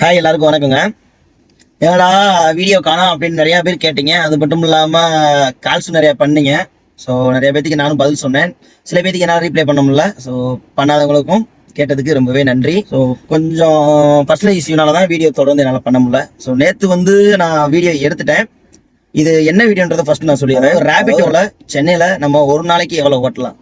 Hi எல்லாருக்கும் வணக்கங்க. ஏடா வீடியோ காணோம் அப்படின்னு நிறைய பேர் கேட்டீங்க. அது மட்டும் இல்லாமல் கால்ஸ் நிறையா பண்ணீங்க. ஸோ நிறைய பேத்துக்கு நானும் பதில் சொன்னேன். சில பேத்துக்கு என்னால் ரீப்ளை பண்ண முடியல. ஸோ பண்ணாதவங்களுக்கும் கேட்டதுக்கு ரொம்பவே நன்றி. ஸோ கொஞ்சம் பர்சனல் இஷ்யூனால தான் வீடியோ தொடர்ந்து என்னால் பண்ண முடியல. ஸோ நேற்று வந்து நான் வீடியோ எடுத்துட்டேன். இது என்ன வீடியோன்றதை ஃபர்ஸ்ட் நான் சொல்லிடுறேன். ரேபிட்டோவில் சென்னையில் நம்ம ஒரு நாளைக்கு எவ்வளோ ஓட்டலாம்?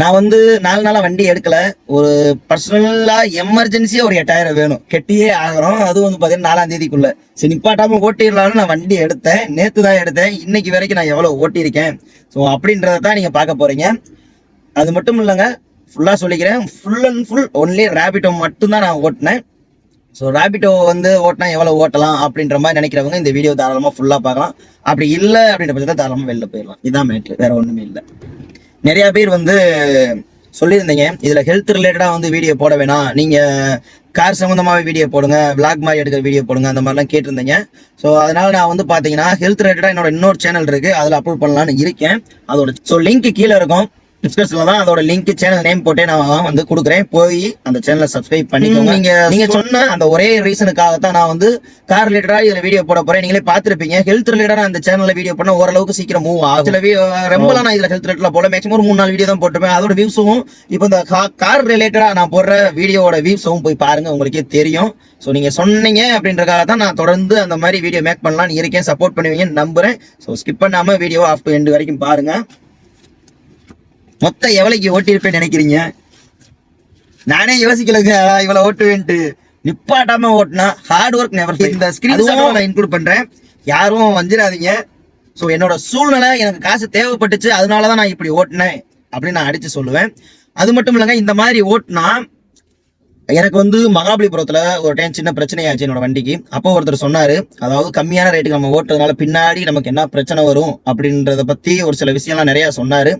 நான் வந்து நாலு நாளா வண்டி எடுக்கல. ஒரு பர்சனலா எமர்ஜென்சியா ஒரு எட்டாயிரம் வேணும். கெட்டியே ஆகிறோம் அது வந்து பார்த்தீங்கன்னா நாலாம் தேதிக்குள்ள. சரி நிப்பாட்டாம ஓட்டிடலாம்னு நான் வண்டி எடுத்தேன். நேத்து தான் எடுத்தேன். இன்னைக்கு வரைக்கும் நான் எவ்வளவு ஓட்டியிருக்கேன்? ஸோ அப்படின்றத தான் நீங்க பார்க்க போறீங்க. அது மட்டும் இல்லைங்க ஃபுல்லா சொல்லிக்கிறேன். Full and full only Rapido மட்டும்தான் நான் ஓட்டினேன். ஸோ ரேபிட்டோ வந்து ஓட்டினா எவ்வளோ ஓட்டலாம் அப்படின்ற மாதிரி நினைக்கிறவங்க இந்த வீடியோ தாராளமாக ஃபுல்லாக பார்க்கலாம். அப்படி இல்லை அப்படின்ற பட்சத்தில் தாராளமாக வெளில போயிடலாம். இதான் மேட்ரு வேற ஒன்றுமே இல்லை. நிறைய பேர் வந்து சொல்லியிருந்தீங்க. இதில் ஹெல்த் ரிலேட்டடாக வந்து வீடியோ போட வேணாம். நீங்கள் கார் சம்மந்தமாகவே வீடியோ போடுங்க விளாக் மாதிரி எடுக்கிற வீடியோ போடுங்க அந்த மாதிரிலாம் கேட்டிருந்தீங்க. ஸோ அதனால நான் வந்து பார்த்தீங்கன்னா ஹெல்த் ரிலேட்டடாக என்னோட இன்னொரு சேனல் இருக்குது அதில் அப்லோட் பண்ணலான்னு இருக்கேன். அதோட ஸோ லிங்க் கீழே இருக்கும். டிஸ்கிரிப்ஷன்ல தான் அதோட லிங்க் சேனல் நேம் போட்டே நான் வந்து கொடுக்குறேன். போய் அந்த சேனலை சப்ஸ்கிரைப் பண்ணிக்கோங்க. நீங்க நீங்க சொன்ன அந்த ஒரே ரீசனுக்காக தான் நான் வந்து கார் ரிலேட்டடா இதுல வீடியோ போட போறேன். நீங்களே பார்த்திருப்பீங்க. ஹெல்த் ரிலேட்டடா அந்த சேனல்ல வீடியோ பண்ண ஓரளவுக்கு சீக்கிரம் மூவ் ஆகும். சில ரொம்பலாம் நான் இதுல ஹெல்த் ரிலேட்டட்ல போல மேக்ஸிமம் ஒரு மூணு நாலு வீடியோ தான் போட்டுப்பேன் அதோட வியூஸும் இப்போ இந்த கார் ரிலேட்டடா நான் போடுற வீடியோவோட வியூஸும் போய் பாருங்க. உங்களுக்கே தெரியும். ஸோ நீங்க சொன்னீங்க அப்படின்றக்காக தான் நான் தொடர்ந்து அந்த மாதிரி வீடியோ மேக் பண்ணலாம்னு இருக்கேன். சப்போர்ட் பண்ணுவீங்கன்னு நம்புறேன். ஸோ ஸ்கிப் பண்ணாம வீடியோ ஆஃப் டு எண்டு வரைக்கும் பாருங்க. மொத்தம் எவ்வளவுக்கு ஓட்டியிருப்பேன்னு நினைக்கிறீங்க? நானே யோசிக்கலங்க இவ்வளவு ஓட்டுவேன்ட்டு. நிப்பாட்டாம ஓட்டுனா ஹார்ட் ஒர்க் நெவர் இந்த ஸ்கிரீன் நான் இன்க்ளூட் பண்றேன். யாரும் வந்துடாதீங்க ஸோ என்னோட சூழ்நிலை எனக்கு காசு தேவைப்பட்டுச்சு அதனால தான் நான் இப்படி ஓட்டினேன் அப்படின்னு நான் அடிச்சு சொல்லுவேன். அது மட்டும் இல்லைங்க இந்த மாதிரி ஓட்டுனா எனக்கு வந்து மகாபலிபுரத்துல ஒரு டைம் சின்ன பிரச்சனையாச்சு என்னோட வண்டிக்கு. அப்போ ஒருத்தர் சொன்னாரு அதாவது கம்மியான ரேட்டுக்கு நம்ம ஓட்டுறதுனால பின்னாடி நமக்கு என்ன பிரச்சனை வரும்? அப்படின்றத பத்தி ஒரு சில விஷயம்லாம் நிறைய சொன்னாரு.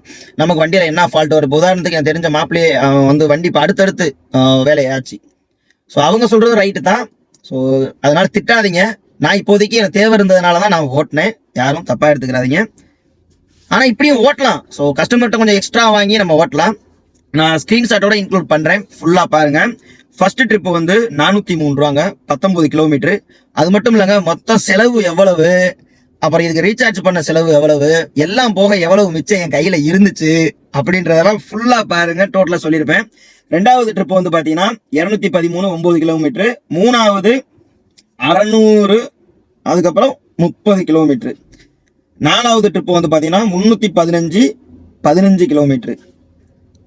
நமக்கு வண்டியில என்ன ஃபால்ட் வரும் உதாரணத்துக்கு எனக்கு தெரிஞ்ச மாப்பிள்ளையே வந்து வண்டி இப்போ அடுத்தடுத்து வேலையாச்சு. ஸோ அவங்க சொல்றது ரைட்டு தான். ஸோ அதனால திட்டாதீங்க. நான் இப்போதைக்கு எனக்கு தேவை இருந்ததுனால தான் நான் ஓட்டினேன். யாரும் தப்பா எடுத்துக்கிறாதீங்க ஆனா இப்படியும் ஓட்டலாம். ஸோ கஸ்டமர்கிட்ட கொஞ்சம் எக்ஸ்ட்ரா வாங்கி நம்ம ஓட்டலாம். நான் ஸ்கிரீன்ஷாட்டோட இன்க்ளூட் பண்றேன். ஃபுல்லா பாருங்க. ஃபர்ஸ்ட் ட்ரிப் வந்து நானூத்தி மூணு ரூபாங்க பத்தொன்பது கிலோமீட்டர் அது மட்டும் இல்லைங்க மொத்த செலவு எவ்வளவு? அப்புறம் இதுக்கு ரீசார்ஜ் பண்ண செலவு எவ்வளவு? எல்லாம் போக எவ்வளவு மிச்சம் என் கையில இருந்துச்சு? அப்படின்றதெல்லாம் ஃபுல்லா பாருங்க டோட்டலா சொல்லியிருப்பேன். ரெண்டாவது ட்ரிப் வந்து பாத்தீங்கன்னா இருநூத்தி பதிமூணு ஒன்பது கிலோமீட்டர் மூணாவது அறநூறு அதுக்கப்புறம் முப்பது கிலோமீட்டர் நாலாவது ட்ரிப் வந்து பாத்தீங்கன்னா முன்னூத்தி பதினஞ்சு பதினஞ்சு கிலோமீட்டர்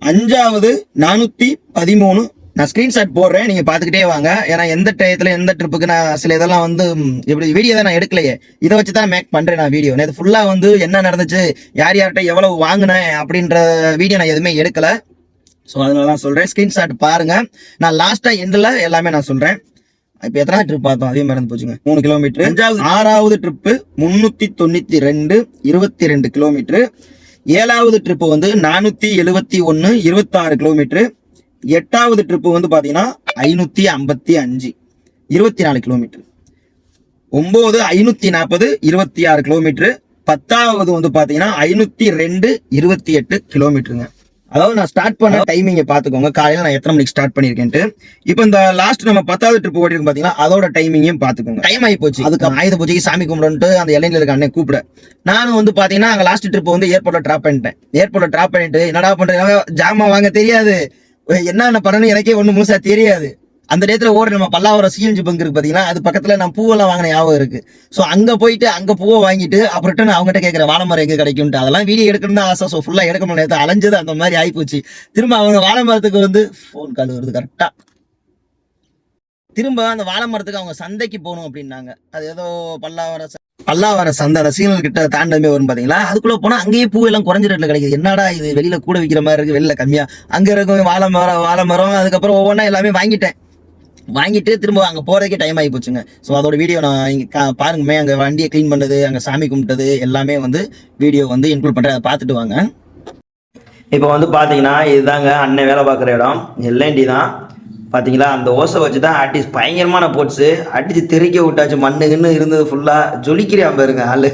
அஞ்சாவது நானூத்தி பதிமூணு நான் ஸ்கிரீன்ஷாட் போடுறேன் நீங்க பாத்துக்கிட்டே வாங்க. ஏன்னா எந்த டயத்துல எந்த ட்ரிப்புக்கு நான் சில இதெல்லாம் வந்து ம், இப்படி வீடியோ தான் நான் எடுக்கலையே. இதை வச்சு தான் மேக் பண்றேன் நான் வீடியோ நேற்று ஃபுல்லா வந்து என்ன நடந்துச்சு யார் யார்கிட்ட எவ்வளவு வாங்கினேன் அப்படின்ற வீடியோ நான் எதுவுமே எடுக்கல. ஸோ அதனால தான் சொல்றேன். ஸ்கிரீன்ஷாட் பாருங்க. நான் லாஸ்டா எண்டில் எல்லாமே நான் சொல்றேன். இப்போ எத்தனை ட்ரிப் பார்த்தோம்? அதே மறந்து போச்சுங்க. மூணு கிலோமீட்டர் அஞ்சாவது. ஆறாவது ட்ரிப்பு முன்னூத்தி தொண்ணூத்தி ரெண்டு இருபத்தி ரெண்டு கிலோமீட்டர் ஏழாவது ட்ரிப்பு வந்து நானூத்தி எழுவத்தி ஒன்னு இருபத்தாறு கிலோமீட்டர் எட்டாவது ட்ரிப்பு வந்து பாத்தீங்கன்னா ஐநூத்தி ஐம்பத்தி அஞ்சு இருபத்தி நாலு கிலோமீட்டர் ஒன்பது ஐநூத்தி நாற்பது இருபத்தி ஆறு கிலோமீட்டர் பத்தாவது வந்து பாத்தீங்கன்னா ஐநூத்தி ரெண்டு இருபத்தி எட்டு கிலோமீட்டருங்க அதாவது நான் ஸ்டார்ட் பண்ண டைமிங்க பாத்துக்கோங்க. காலையில நான் எத்தனை மணிக்கு ஸ்டார்ட் பண்ணிருக்கேன்ட்டு. இப்போ இந்த லாஸ்ட் நம்ம பத்தாவது ட்ரிப் ஓடிருக்கு பாத்தீங்கன்னா அதோட டைமிங்கையும் பாத்துக்கோங்க. டைம் ஆகி போச்சு. அதுக்கு ஆயுத பூஜைக்கு சாமி கும்பிடுன்ட்டு அந்த இளைஞர் இருக்க அண்ணன் கூப்பிட. நானும் வந்து பாத்தீங்கன்னா அங்க லாஸ்ட் ட்ரிப் வந்து ஏர்போர்ட்ல டிராப் பண்ணிட்டேன். ஏர்போர்ட்ல டிராப் பண்ணிட்டு என்னடா பண்றேன் ஜாமா வாங்க தெரியாது. என்னென்ன பண்ணணும் எனக்கே ஒன்றும் முழுசா தெரியாது. அந்த நேரத்துல ஓடுற நம்ம பல்லாவரம் சிஎன்ஜி பங்கு இருக்கு பாத்தீங்கன்னா அது பக்கத்துல நான் பூவெல்லாம் வாங்கின ஞாபகம் இருக்கு. ஸோ அங்க போயிட்டு அங்க பூவை வாங்கிட்டு அப்புறம் நான் அவங்ககிட்ட கேட்கிற வாழைமரம் எங்க கிடைக்கும்ட்டு அதெல்லாம் வீடியோ எடுக்கணும்னு ஆசை. ஸோ ஃபுல்லா எடுக்க முடியாது அலைஞ்சது அந்த மாதிரி ஆயிப்போச்சு. திரும்ப அவங்க வாழைமரத்துக்கு வந்து ஃபோன் கால் வருது கரெக்டா திரும்ப அந்த வாழைமரத்துக்கு அவங்க சந்தைக்கு போகணும் அப்படின்னாங்க. அது ஏதோ பல்லாவர ச- பல்லாவர சந்தை அந்த சீனல் கிட்ட தாண்டமே வரும் பாத்தீங்களா? அதுக்குள்ள போனா அங்கேயே பூ எல்லாம் குறைஞ்ச ரேட்ல கிடைக்குது. என்னடா இது வெளியில கூட விற்கிற மாதிரி இருக்கு வெளியில கம்மியா. அங்க இருக்கும் வாழை மரம் வாழை மரம் அதுக்கப்புறம் ஒவ்வொன்றா எல்லாமே வாங்கிட்டேன். வாங்கிட்டு திரும்ப அங்க போறதுக்கே டைம் ஆகி போச்சுங்க. ஸோ அதோட வீடியோ நான் இங்க பாருங்கமே அங்க வண்டியை க்ளீன் பண்ணது அங்க சாமி கும்பிட்டது எல்லாமே வந்து வீடியோ வந்து இன்க்ளூட் பண்றேன். அதை பார்த்துட்டு வாங்க. இப்போ வந்து பாத்தீங்கன்னா இதுதாங்க அண்ணன் வேலை பார்க்குற இடம். எல்என்டி தான். பார்த்தீங்களா அந்த ஓசை வச்சு தான் அடிச்சு பயங்கரமான போட்ஸு அடிச்சு தெறிக்க விட்டாச்சு மண்ணுக்குன்னு இருந்தது ஃபுல்லாக ஜொலிக்கிறான் பாருங்க ஆள்.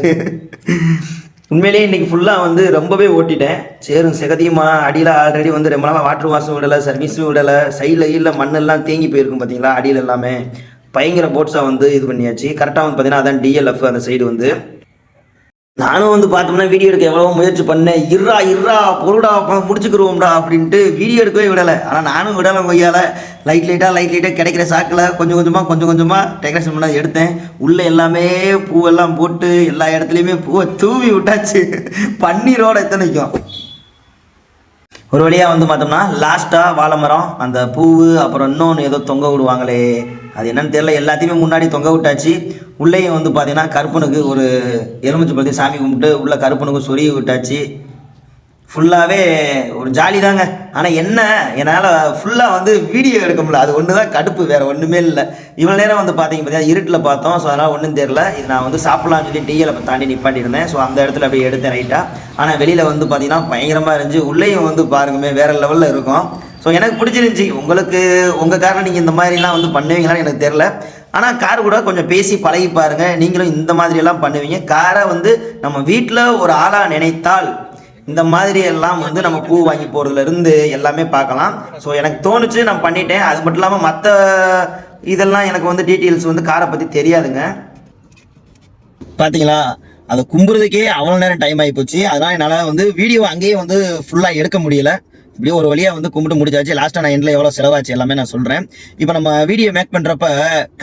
உண்மையிலேயே இன்னைக்கு ஃபுல்லாக வந்து ரொம்பவே ஓட்டிட்டேன். சேரும் செகதியுமா அடியில் ஆல்ரெடி வந்து ரொம்ப நாளாக வாட்டர் வாஷும் விடலை சர்வீஸும் விடலை. சைடில் கீழே மண்ணெல்லாம் தேங்கி போயிருக்கும் பார்த்தீங்களா அடியில் எல்லாமே. பயங்கர போட்ஸாக வந்து இது பண்ணியாச்சு. கரெக்டாக வந்து பார்த்தீங்கன்னா அதான் டிஎல்எஃப் அந்த சைடு வந்து. நானும் வந்து பார்த்தோம்னா வீடியோ எடுக்க எவ்வளோ முயற்சி பண்ணேன். இருறா இருறா பொருடா முடிச்சுக்கிருவோம்டா அப்படின்ட்டு வீடியோ எடுக்கவே விடலை. ஆனால் நானும் விடலை கொய்யால. லைட் லைட்டாக லைட் லைட்டாக கிடைக்கிற சாக்கில் கொஞ்சம் கொஞ்சமாக கொஞ்சம் கொஞ்சமாக டெக்கரேஷன் பண்ண எடுத்தேன். உள்ளே எல்லாமே பூவெல்லாம் போட்டு எல்லா இடத்துலையுமே பூவை தூவி விட்டாச்சு. பன்னீரோட எத்தனைக்கும் ஒரு வழியாக வந்து பார்த்தோம்னா லாஸ்ட்டாக வாழை மரம் அந்த பூவு அப்புறம் இன்னொன்று ஏதோ தொங்க விடுவாங்களே. அது என்னன்னு தெரியல எல்லாத்தையுமே முன்னாடி தொங்க விட்டாச்சு. உள்ளேயும் வந்து பார்த்தீங்கன்னா கருப்பனுக்கு ஒரு எலுமிச்சை பழத்தை சாமி கும்பிட்டு உள்ள கருப்பனுக்கு சொருகி விட்டாச்சு. ஃபுல்லாகவே ஒரு ஜாலி தாங்க ஆனால் என்ன? என்னால் ஃபுல்லாக வந்து வீடியோ எடுக்க முடியல. அது ஒன்று தான் கடுப்பு வேறு ஒன்றுமே இல்லை. இவ்வளோ நேரம் வந்து பார்த்தீங்க பார்த்தீங்கன்னா இருட்டில் பார்த்தோம். ஸோ அதனால் ஒன்றும் தெரில இது நான் வந்து சாப்பிட்லான்னு சொல்லி டீயில் தாண்டி நிப்பாட்டியிருந்தேன். ஸோ அந்த இடத்துல அப்படியே எடுத்தேன் ரைட்டாக ஆனால் வெளியில் வந்து பார்த்தீங்கன்னா பயங்கரமாக இருந்துச்சு. உள்ளேயும் வந்து பாருங்கமே வேறு லெவலில் இருக்கும். ஸோ எனக்கு பிடிச்சிருந்துச்சி. உங்களுக்கு உங்கள் காரில் நீங்கள் இந்த மாதிரிலாம் வந்து பண்ணுவீங்களான்னு எனக்கு தெரில ஆனால் கார் கூட கொஞ்சம் பேசி பழகி பாருங்கள் நீங்களும் இந்த மாதிரியெல்லாம் பண்ணுவீங்க. காரை வந்து நம்ம வீட்டில் ஒரு ஆளாக நினைத்தால் இந்த மாதிரி எல்லாம் வந்து நம்ம பூ வாங்கி போகிறதுல இருந்து எல்லாமே பார்க்கலாம். ஸோ எனக்கு தோணுச்சு நான் பண்ணிட்டேன். அது மட்டும் இல்லாமல் மற்ற இதெல்லாம் எனக்கு வந்து டீட்டெயில்ஸ் வந்து காரை பற்றி தெரியாதுங்க. பார்த்தீங்களா அதை கும்புறதுக்கே அவ்வளோ நேரம் டைம் ஆகி போச்சு. அதனால் என்னால் வந்து வீடியோ அங்கேயே வந்து ஃபுல்லாக எடுக்க முடியல. இப்படியே ஒரு வழியாக வந்து கும்பிட்டு முடிச்சாச்சு. லாஸ்ட்டாக நான் எண்டில் எவ்வளோ செலவாச்சு எல்லாமே நான் சொல்கிறேன் இப்போ நம்ம வீடியோ மேக் பண்ணுறப்ப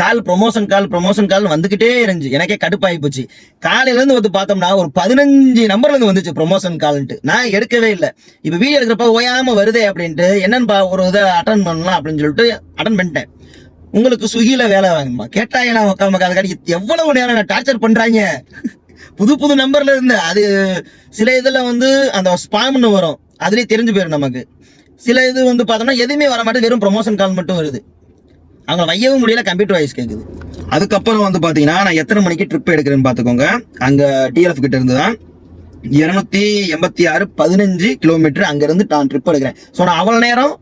கால் ப்ரொமோஷன் கால் ப்ரொமோஷன் கால் வந்துக்கிட்டே இருந்துச்சு. எனக்கே கடுப்பாகி போச்சு. காலையிலேருந்து வந்து பார்த்தோம்னா ஒரு பதினஞ்சு நம்பர்லேருந்து வந்துச்சு ப்ரொமோஷன் கால்ன்ட்டு நான் எடுக்கவே இல்லை. இப்போ வீடியோ எடுக்கிறப்ப ஓயாமல் வருதே அப்படின்ட்டு என்னன்னு ஒரு இதை அட்டன் பண்ணலாம் அப்படின்னு சொல்லிட்டு அட்டன் பண்ணிட்டேன். உங்களுக்கு சுகியில வேலை வாங்கம்மா கேட்டா ஏன்னா உட்காம காலக்காடி எவ்வளவு நேரம் டார்ச்சர் பண்றாங்க? புது புது நம்பர்ல இருந்து அது சில இதில் வந்து அந்த ஸ்பாம்னு வரும். அதுலேயே தெரிஞ்சு போயிடும் நமக்கு. சில இது வந்து பார்த்தோம்னா எதுவுமே வர மாட்டேன் வெறும் ப்ரொமோஷன் கால் மட்டும் வருது. அவங்க வையவும் முடியல கம்ப்யூட்டர் வாய்ஸ் கேட்குது அதுக்கப்புறம் வந்து பார்த்தீங்கன்னா நான் எத்தனை மணிக்கு ட்ரிப் எடுக்கிறேன்னு பார்த்துக்கோங்க. அங்கே டிஎல்எஃப் கிட்ட இருந்து தான். இருநூத்தி எண்பத்தி ஆறு பதினஞ்சு கிலோமீட்டர் அங்கேருந்து நான் ட்ரிப் எடுக்கிறேன். ஸோ நான் அவ்வளோ நேரம்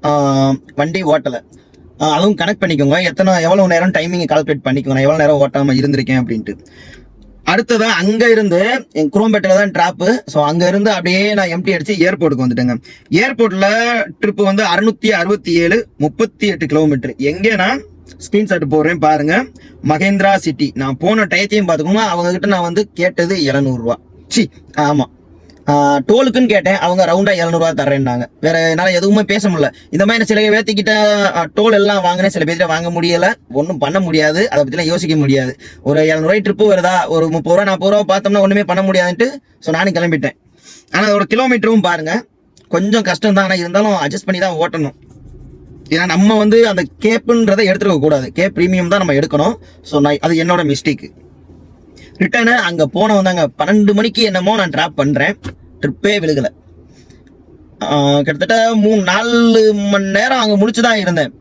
வண்டி ஓட்டலை. அதுவும் கனெக்ட் பண்ணிக்கோங்க. எத்தனை எவ்வளோ நேரம் டைமிங் கால்குலேட் பண்ணிக்கோங்க. நான் எவ்வளோ நேரம் ஓட்டாமல் இருந்திருக்கேன் அப்படின்ட்டு. அடுத்ததா அங்க இருந்து என் குரோம்பேட்டில் தான் ட்ராப்பு ஸோ அங்க இருந்து அப்படியே நான் எம்டி அடிச்சு ஏர்போர்ட்டுக்கு வந்துட்டேங்க. ஏர்போர்ட்ல ட்ரிப் வந்து அறுநூத்தி அறுபத்தி ஏழு முப்பத்தி எட்டு கிலோமீட்டர் எங்கேனா ஸ்கிரீன்ஷாட் போடுறேன் பாருங்க. மகேந்திரா சிட்டி நான் போன டயத்தையும் பார்த்துக்கோங்க. அவங்க கிட்ட நான் வந்து கேட்டது இரநூறுவா சி ஆமா. டோலுக்குன்னு கேட்டேன். அவங்க ரவுண்டா எழுநூறுவா தரேன்னாங்க வேற என்னால எதுவுமே பேச முடியல. இந்த மாதிரி சில வேத்திக்கிட்ட டோல் எல்லாம் வாங்கினேன். சில பேர்த்திட்ட வாங்க முடியல. ஒன்றும் பண்ண முடியாது. அதை பற்றிலாம் யோசிக்க முடியாது. ஒரு இரநூறுவாய் ட்ரிப்பு வருதா? ஒரு முப்பது ரூபா நாற்பது ரூபா பார்த்தோம்னா ஒன்றுமே பண்ண முடியாதுன்ட்டு ஸோ நானும் கிளம்பிட்டேன். ஆனால் ஒரு கிலோமீட்டரும் பாருங்க. கொஞ்சம் கஷ்டம் தான் ஆனால் இருந்தாலும் அட்ஜஸ்ட் பண்ணி தான் ஓட்டணும். ஏன்னா நம்ம வந்து அந்த கேப்புன்றதை எடுத்துருக்க கூடாது. கேப் ப்ரீமியம் தான் நம்ம எடுக்கணும். ஸோ நான் அது என்னோட மிஸ்டேக்கு ரிட்டர்னு அங்கே போனவன் தாங்க பன்னெண்டு மணிக்கு என்னமோ நான் ட்ராப் பண்ணுறேன் ட்ரிப்பே விழுகலை. கிட்டத்தட்ட மூணு நாலு மணி நேரம் அங்கே முடிச்சு தான் இருந்தேன்.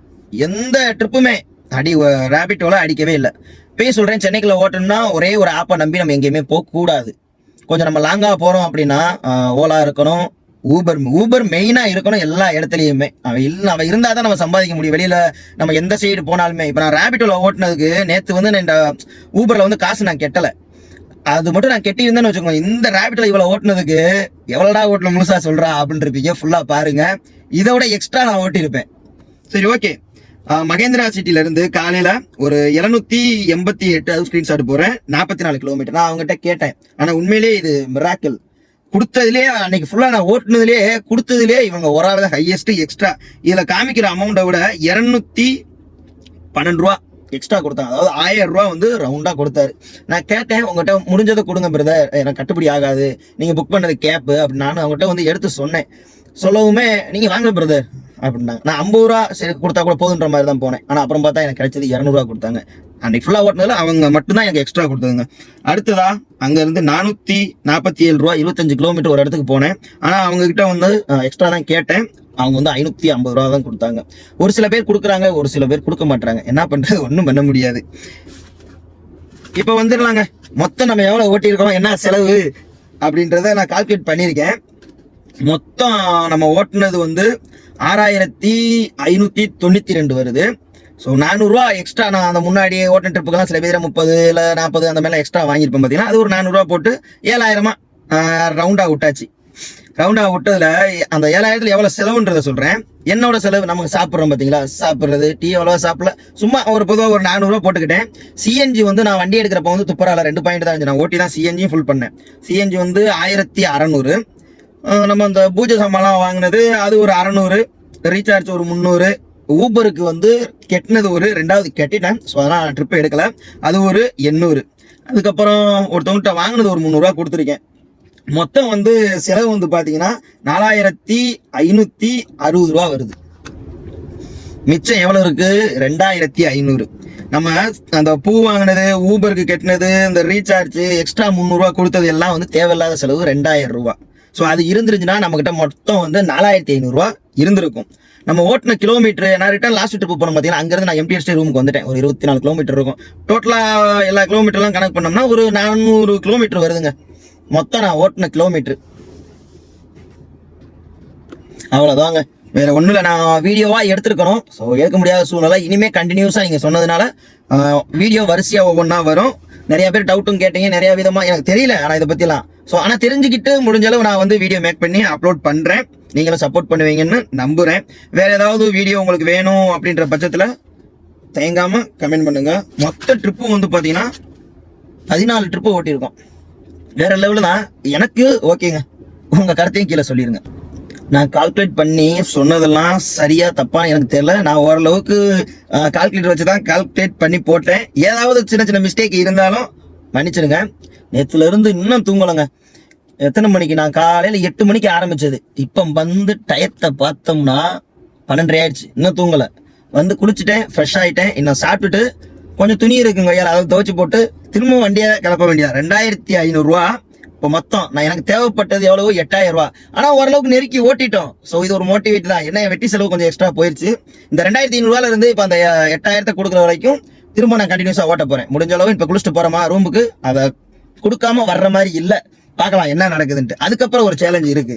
எந்த ட்ரிப்புமே அடி ரேபிட்டோல அடிக்கவே இல்லை. போய் சொல்கிறேன் சென்னைக்குள்ள ஓட்டணும்னா ஒரே ஒரு ஆப்பை நம்பி நம்ம எங்கேயுமே போகக்கூடாது. கொஞ்சம் நம்ம லாங்காக போகிறோம் அப்படின்னா ஓலா இருக்கணும் ஊபர் ஊபர் மெயினாக இருக்கணும் எல்லா இடத்துலையுமே. அவன் இல்லை அவன் இருந்தால் தான் நம்ம சம்பாதிக்க முடியும். வெளியில் நம்ம எந்த சைடு போனாலுமே. இப்போ நான் ரேபிட்டோல ஓட்டினதுக்கு நேற்று வந்து நான் இந்த ஊபரில் வந்து காசு நான் கெட்டலை. அது மட்டும் நான் கெட்டி இருந்தேன்னு வச்சுக்கோங்க. இந்த ரேபிட்ல இவ்வளவு ஓட்டுனதுக்கு எவ்வளோடா ஓட்டல முழுசா சொல்றா அப்படின்னு இருப்பீங்க ஃபுல்லா பாருங்க. இதை விட எக்ஸ்ட்ரா நான் ஓட்டியிருப்பேன். சரி ஓகே மகேந்திரா சிட்டில இருந்து காலையில ஒரு எழுநூத்தி எண்பத்தி எட்டு அது ஸ்கிரீன்ஷாட் போறேன் நாற்பத்தி நாலு கிலோமீட்டர் நான் அவங்ககிட்ட கேட்டேன். ஆனா உண்மையிலேயே இது மிராக்கிள் கொடுத்ததுலேயே அன்னைக்கு ஃபுல்லா நான் ஓட்டுனதுலேயே கொடுத்ததுலேயே இவங்க ஒரு ஆள் தான் ஹையஸ்ட் எக்ஸ்ட்ரா இதுல காமிக்கிற அமௌண்ட்டை விட இரநூத்தி பன்னெண்டு ரூபா. எக்ஸ்ட்ரா கொடுத்தாங்க அதாவது ஆயிரம் ரூபா வந்து ரவுண்டாக கொடுத்தாரு. நான் கேட்டேன் உங்ககிட்ட முடிஞ்சதை கொடுங்க பிரதர் எனக்கு கட்டுப்படி ஆகாது. நீங்கள் புக் பண்ணது கேப்பு. அப்படின்னு நான் அவங்ககிட்ட வந்து எடுத்து சொன்னேன். சொல்லவுமே நீங்கள் வாங்க பிரதர் அப்படின்னாங்க. நான் ஐம்பது ரூபா சரி கொடுத்தா கூட போதுன்ற மாதிரி தான் போனேன். ஆனால் அப்புறம் பார்த்தா எனக்கு கிடைச்சது இரநூறுவா கொடுத்தாங்க. அன்னைக்கு ஃபுல்லாக ஓட்டினதில் அவங்க மட்டும்தான் எனக்கு எக்ஸ்ட்ரா கொடுத்ததுங்க. அடுத்ததா அங்கேருந்து நானூற்றி நாற்பத்தி ஏழு ரூபா இருபத்தஞ்சு கிலோமீட்டர் ஒரு இடத்துக்கு போனேன். ஆனால் அவங்கக்கிட்ட வந்து எக்ஸ்ட்ரா தான் கேட்டேன். அவங்க வந்து ஐநூற்றி ஐம்பது ரூபா தான் கொடுத்தாங்க. ஒரு சில பேர் கொடுக்குறாங்க ஒரு சில பேர் கொடுக்க மாட்டாங்க என்ன பண்ணுறது ஒன்றும் பண்ண முடியாது. இப்போ வந்துடலாங்க. மொத்தம் நம்ம எவ்வளோ ஓட்டியிருக்கோம் என்ன செலவு? அப்படின்றத நான் கால்குலேட் பண்ணியிருக்கேன். மொத்தம் நம்ம ஓட்டுனது வந்து ஆறாயிரத்தி ஐநூத்தி தொண்ணூத்தி ரெண்டு வருது. ஸோ நானூறுரூவா எக்ஸ்ட்ரா நான் அந்த முன்னாடி ஓட்டன் ட்ரிப்புக்கெல்லாம் சில பேர் முப்பது இல்லை நாற்பது அந்த மாதிரிலாம் எக்ஸ்ட்ரா வாங்கியிருப்பேன் பார்த்தீங்கன்னா அது ஒரு நானூறுரூவா போட்டு ஏழாயிரமா ரவுண்டாக விட்டாச்சு. ரவுண்டாக விட்டதில் அந்த ஏழாயிரத்தில் எவ்வளோ செலவுன்றத சொல்கிறேன் என்னோட செலவு நமக்கு சாப்பிட்றோம் பார்த்தீங்களா சாப்பிட்றது டீ எவ்வளவா சாப்பிடல. சும்மா ஒரு பொதுவாக ஒரு நானூறுரூவா போட்டுக்கிட்டேன். சிஎன்ஜி வந்து நான் வண்டி எடுக்கிறப்ப வந்து துப்பரால ரெண்டு பாயிண்ட் தான் இருந்துச்சு. நான் ஓட்டி தான் சிஎன்ஜியும் ஃபுல் பண்ணேன். சிஎன்ஜி வந்து ஆயிரத்தி அறநூறு. நம்ம அந்த பூஜை சாமான்லாம் வாங்கினது அது ஒரு அறநூறு ரீசார்ஜ் ஒரு முந்நூறு ஊபருக்கு வந்து கெட்டினது ஒரு ரெண்டாவது கெட்டிட்டேன். ஸோ அதெல்லாம் ட்ரிப் எடுக்கலை. அது ஒரு எண்ணூறு. அதுக்கப்புறம் ஒருத்தவங்ககிட்ட வாங்கினது ஒரு முந்நூறுரூவா கொடுத்துருக்கேன். மொத்தம் வந்து செலவு வந்து பார்த்தீங்கன்னா நாலாயிரத்தி ஐநூற்றி அறுபது ரூபா வருது. மிச்சம் எவ்வளோ இருக்கு? ரெண்டாயிரத்தி ஐநூறு. நம்ம அந்த பூ வாங்கினது ஊபருக்கு கெட்டினது இந்த ரீசார்ஜ் எக்ஸ்ட்ரா முந்நூறுரூவா கொடுத்தது எல்லாம் வந்து தேவையில்லாத செலவு ரெண்டாயிரம் ரூபா. ஸோ அது இருந்துருச்சுன்னா நம்மக்கிட்ட மொத்தம் வந்து நாலாயிரத்தி ஐநூறுரூவா இருந்திருக்கும். நம்ம ஓட்டின கிலோமீட்டர் நான் ரிட்டர்ன் லாஸ்ட் ட்ரிப் போனோம் பார்த்தீங்கன்னா அங்கேருந்து நான் எம்டிஎஸ்டி ரூமுக்கு வந்துட்டேன். ஒரு இருபத்தி நாலு கிலோமீட்டர் இருக்கும். டோட்டலாக எல்லா கிலோமீட்டர்லாம் கணக்கு பண்ணோம்னா ஒரு நானூறு கிலோமீட்டர் வருதுங்க. மொத்தம் நான் ஓட்டின கிலோமீட்டர் அவ்வளோதாங்க வேற ஒன்றும் இல்லை. நான் வீடியோவாக எடுத்துருக்கணும். ஸோ எடுக்க முடியாத சூழ்நிலை. இனிமேல் கண்டினியூஸாக நீங்கள் சொன்னதுனால வீடியோ வரிசையாக ஒவ்வொன்றா வரும். நிறைய பேர் டவுட்டும் கேட்டீங்க நிறைய விதமாக எனக்கு தெரியல ஆனால் இதை பற்றிலாம் ஸோ ஆனால் தெரிஞ்சுக்கிட்டு முடிஞ்ச அளவு நான் வந்து வீடியோ மேக் பண்ணி அப்லோட் பண்ணுறேன் நீங்களும் சப்போர்ட் பண்ணுவீங்கன்னு நம்புகிறேன் வேற ஏதாவது வீடியோ உங்களுக்கு வேணும் அப்படின்ற பட்சத்தில் தயங்காமல் கமெண்ட் பண்ணுங்க. மொத்த ட்ரிப்பும் வந்து பார்த்தீங்கன்னா பதினாலு ட்ரிப்பு ஓட்டியிருக்கோம். வேற லெவலில் தான். எனக்கு ஓகேங்க உங்கள் கருத்தையும் கீழே சொல்லிடுங்க நான் கால்குலேட் பண்ணி சொன்னதெல்லாம் சரியா தப்பா எனக்கு தெரியல. நான் ஓரளவுக்கு கால்குலேட்டர் வச்சு தான் கால்குலேட் பண்ணி போட்டேன். ஏதாவது சின்ன சின்ன மிஸ்டேக் இருந்தாலும் மன்னிச்சிடுங்க. நேற்றுல இருந்து இன்னும் தூங்கலைங்க எத்தனை மணிக்கு? நான் காலையில எட்டு மணிக்கு ஆரம்பிச்சது. இப்போ வந்து டயத்தை பார்த்தோம்னா பன்னெண்டரை ஆயிடுச்சு. இன்னும் தூங்கலை. வந்து குளிச்சுட்டேன் ஃப்ரெஷ் ஆகிட்டேன் இன்னும் சாப்பிட்டுட்டு கொஞ்சம் துணி இருக்குங்க. ஐயா அதை துவைச்சு போட்டு திரும்ப வண்டியை கிளப்ப வேண்டியதா ரெண்டாயிரத்தி ஐநூறுரூவா இப்போ மொத்தம் நான் எனக்கு தேவைப்பட்டது எவ்வளவோ எட்டாயிரம் ரூபா ஆனால் ஓரளவுக்கு நெருக்கி ஓட்டிட்டோம். ஸோ இது ஒரு மோட்டிவேட் தான். என்ன வெட்டி செலவு கொஞ்சம் எக்ஸ்ட்ரா போயிடுச்சு இந்த ரெண்டாயிரத்தி ஐநூறுவால இருந்து இப்போ அந்த எட்டாயிரத்தை கொடுக்குற வரைக்கும் திரும்ப நான் கண்டினியூஸாக ஓட்ட போகிறேன் முடிஞ்ச அளவு இப்போ குளிச்சுட்டு போகிறோமா ரூமுக்கு அதை கொடுக்காம வர்ற மாதிரி இல்லை. பார்க்கலாம் என்ன நடக்குதுன்ட்டு. அதுக்கப்புறம் ஒரு சேலஞ்ச் இருக்கு.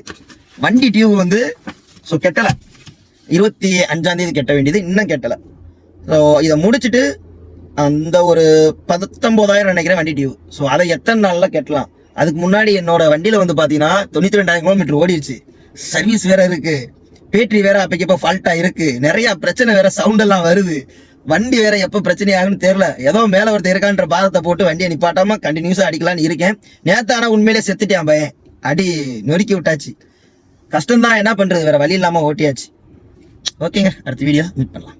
வண்டி டியூப் வந்து ஸோ கெட்டலை. இருபத்தி அஞ்சாம் தேதி கெட்ட வேண்டியது இன்னும் கெட்டலை. ஸோ இதை முடிச்சுட்டு அந்த ஒரு பத்தொம்போதாயிரம் நினைக்கிறேன் வண்டி டியூ ஸோ அதை எத்தனை நாளில் கட்டலாம்? அதுக்கு முன்னாடி என்னோட வண்டியில் வந்து பார்த்தீங்கன்னா தொண்ணூற்றி ரெண்டாயிரம் கிலோமீட்டர் ஓடிடுச்சு. சர்வீஸ் வேற இருக்கு. பேட்டரி வேற அப்பக்கப்போ ஃபால்ட்டா இருக்கு. நிறைய பிரச்சனை வேற சவுண்ட் எல்லாம் வருது. வண்டி வேற எப்போ பிரச்சனை ஆகுன்னு தெரியல. ஏதோ மேலே ஒருத்தர் இருக்கான்ற பாதத்தை போட்டு வண்டியை நிப்பாட்டாம கண்டினியூஸாக அடிக்கலாம்னு இருக்கேன். நேற்று ஆனால் உண்மையிலே செத்துட்டேன் பையன். அடி நொறுக்கி விட்டாச்சு. கஷ்டம்தான் என்ன பண்ணுறது வேற வழி இல்லாமல் ஓட்டியாச்சு. ஓகேங்க அடுத்த வீடியோ மீட் பண்ணலாம்.